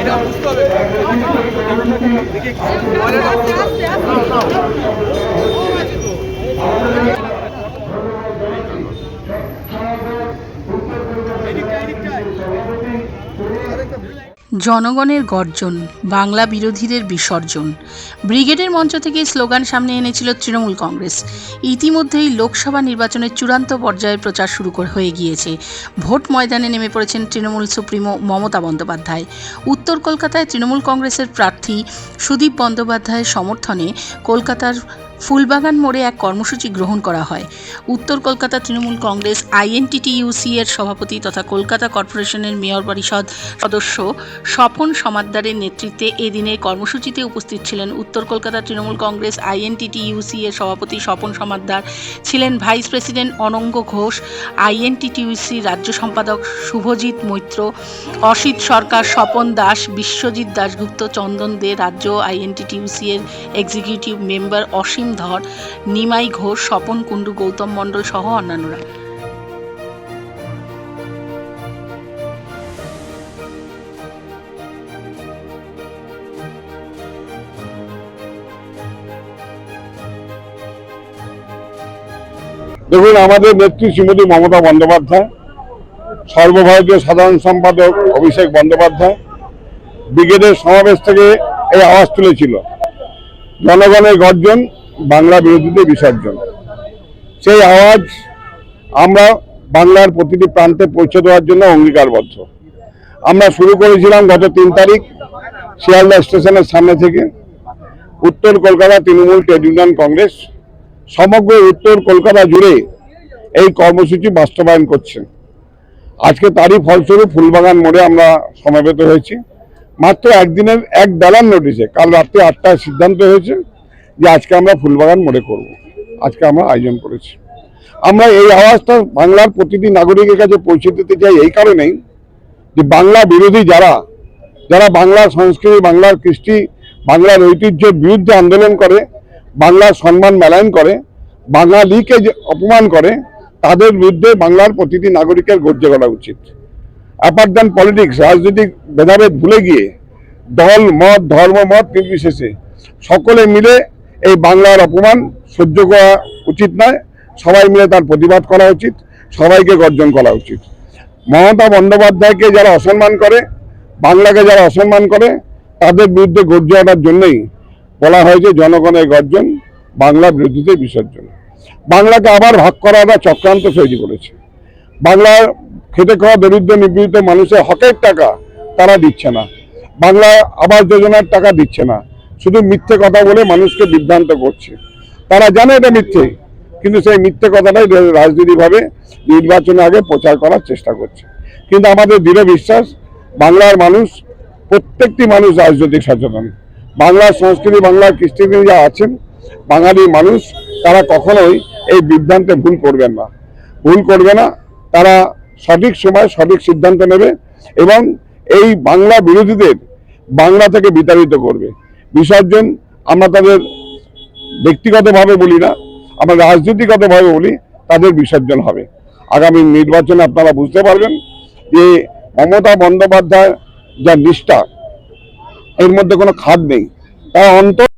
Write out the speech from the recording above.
এটা বুঝতে জনগণের গর্জন, বাংলা বিরোধীদের বিসর্জন। ব্রিগেডের মঞ্চ থেকে স্লোগান সামনে এনেছিল তৃণমূল কংগ্রেস। ইতিমধ্যেই লোকসভা নির্বাচনের চূড়ান্ত পর্যায়ে প্রচার শুরু হয়ে গিয়েছে। ভোট ময়দানে নেমে পড়েছেন তৃণমূল সুপ্রিমো মমতা বন্দ্যোপাধ্যায়। উত্তর কলকাতায় তৃণমূল কংগ্রেসের প্রার্থী সুদীপ বন্দ্যোপাধ্যায়ের সমর্থনে কলকাতার ফুলবাগান মোড়ে এক কর্মসূচি গ্রহণ করা হয়। উত্তর কলকাতা তৃণমূল কংগ্রেস আইএনটিটিইউসি এর সভাপতি তথা কলকাতা কর্পোরেশনের মেয়র পরিষদ সদস্য স্বপন সমাদ্দারের নেতৃত্বে এদিনের কর্মসূচিতে উপস্থিত ছিলেন উত্তর কলকাতা তৃণমূল কংগ্রেস আইএনটিটিইউসি এর সভাপতি স্বপন সমাদ্দার, ছিলেন vice president Ananga Ghosh, INTTUC রাজ্য সম্পাদক শুভজিৎ মৈত্র, অসিত সরকার, স্বপন দাস, বিশ্বজিৎ দাশগুপ্ত, চন্দন দে, রাজ্য আইএনটিটিইউসি এর এক্সিকিউটিভ মেম্বার অসীম ধর, নিমাই ঘোষ, স্বপন কুণ্ডু, গৌতম মণ্ডল সহ অন্যান্যরা। দেখুন, আমাদের নেত্রী শ্রীমতী মমতা বন্দ্যোপাধ্যায়, সর্বভারতীয় সাধারণ সম্পাদক অভিষেক বন্দ্যোপাধ্যায়, ব্রিগেডের সমাবেশ থেকে এই আওয়াজ তুলেছিল। জনগণের গর্জন বাংলা বিরোধীদের বিসর্জন। সেই আওয়াজ আমরা বাংলার প্রতিটি প্রান্তে পৌঁছে দেওয়ার জন্য অঙ্গীকারবদ্ধ। আমরা শুরু করেছিলাম গত তিন তারিখ শিয়ালদা স্টেশনের সামনে থেকে। উত্তর Kolkata Trinamool trade union Congress সমগ্র উত্তর কলকাতা জুড়ে এই কর্মসূচি বাস্তবায়ন করছে। আজকে তারই ফলস্বরূপ ফুলবাগান মোড়ে আমরা সমাবেত হয়েছি। মাত্র একদিনের, এক বেলার নোটিশে কাল রাত্রি আটটায় সিদ্ধান্ত হয়েছে। যে আজকে আমরা ফুলবাগান মোড়ে করব। আজকে আমরা আয়োজন করেছি। আমরা এই আওয়াজটা বাংলার প্রতিটি নাগরিকের কাছে পৌঁছে দিতে চাই এই কারণেই যে বাংলা বিরোধী যারা যারা বাংলার সংস্কৃতি, বাংলার কৃষ্টি, বাংলার ঐতিহ্যের বিরুদ্ধে আন্দোলন করে, বাংলার সম্মান মেলায়ন করে, বাঙালিকে যে অপমান করে, তাদের বিরুদ্ধে বাংলার প্রতিটি নাগরিকের গর্জে করা উচিত। অ্যাপার্ট দ্যান পলিটিক্স, রাজনৈতিক ভেদাভেদ ভুলে গিয়ে দল, মত, ধর্ম, মত নির্বিশেষে সকলে মিলে এই বাংলার অপমান সহ্য করা উচিত নয়। সবাই মিলে তার প্রতিবাদ করা উচিত, সবাইকে গর্জন করা উচিত। মমতা বন্দ্যোপাধ্যায়কে যারা অসম্মান করে, বাংলাকে যারা অসম্মান করে, তাদের বিরুদ্ধে গর্জে ওঠার জন্যই বলা হয়েছে জনগণের গর্জন, বাংলা বিরোধীদের বিসর্জন। বাংলাকে আবার ভাগ করার একটা চক্রান্ত তৈরি করেছে। বাংলার খেটে খাওয়া দরিদ্র নিপীড়িত মানুষের হকের টাকা তারা দিচ্ছে না। বাংলা আবাস যোজনার টাকা দিচ্ছে না। শুধু মিথ্যে কথা বলে মানুষকে বিভ্রান্ত করছে। তারা জানে এটা মিথ্যে, কিন্তু সেই মিথ্যে কথাটাই রাজনীতিভাবে নির্বাচনের আগে প্রচার করার চেষ্টা করছে। কিন্তু আমাদের দৃঢ় বিশ্বাস, বাংলার মানুষ, প্রত্যেকটি মানুষ রাজনৈতিক সচেতন। বাংলার সংস্কৃতি, বাংলার কৃষ্টি যা আছেন বাঙালি মানুষ, তারা কখনোই এই বিভ্রান্তে ভুল করবেন না। ভুল করবে না, তারা সঠিক সময় সঠিক সিদ্ধান্ত নেবে এবং এই বাংলা বিরোধীদের বাংলা থেকে বিতাড়িত করবে। বিসর্জন আমরা তাদের ব্যক্তিগতভাবে বলি না, আমরা রাজনীতিগতভাবে বলি তাদের বিসর্জন হবে। আগামী নির্বাচনে আপনারা বুঝতে পারবেন যে মমতা বন্দ্যোপাধ্যায় যা নিষ্ঠা, এর মধ্যে কোনো খাদ নেই। তারা অন্তর